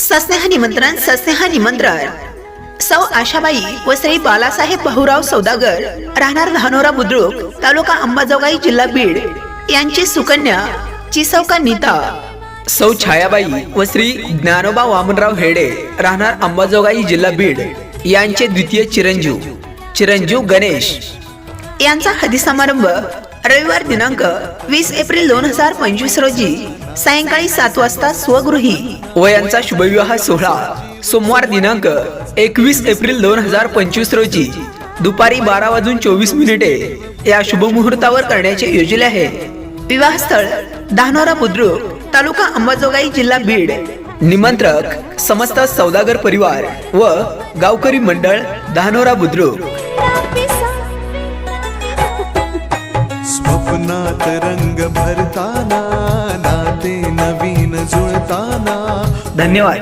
सस्नेह निमंत्रण सस्नेह निमंत्रण. सौ आशाबाई व श्री बालासाहेब बहुराव सौदागर राहणार धानोरा बुद्रुक तालुका अंबाजोगाई जिल्हा बीड. यांची सुकन्या चिसौका नीता. सौ छायाबाई व श्री ज्ञानोबा वामनराव हेडे राहणार अंबाजोगाई जिल्हा बीड. यांचे द्वितीय चिरंजीव चिरंजीव गणेश. यांचा हदी समारंभ रविवार दिनांक वीस एप्रिल दोन हजार पंचवीस रोजी सायंकाळी सात वाजता स्वगृही. व यांचा शुभविवाह सोहळा. सोमवार दिनांक एकवीस एप्रिल दोन हजार पंचवीस रोजी दुपारी बारा वाजून चोवीस मिनिटे या शुभमुहूर्तावर करण्याचे योजले आहे. विवाहस्थळ धानोरा बुद्रुक तालुका अंबाजोगाई जिल्हा बीड. निमंत्रक समस्त सौदागर परिवार व गावकरी मंडळ धानोरा बुद्रुक. स्वप्नात रंग भरताना नाते नवीन जुळताना. धन्यवाद.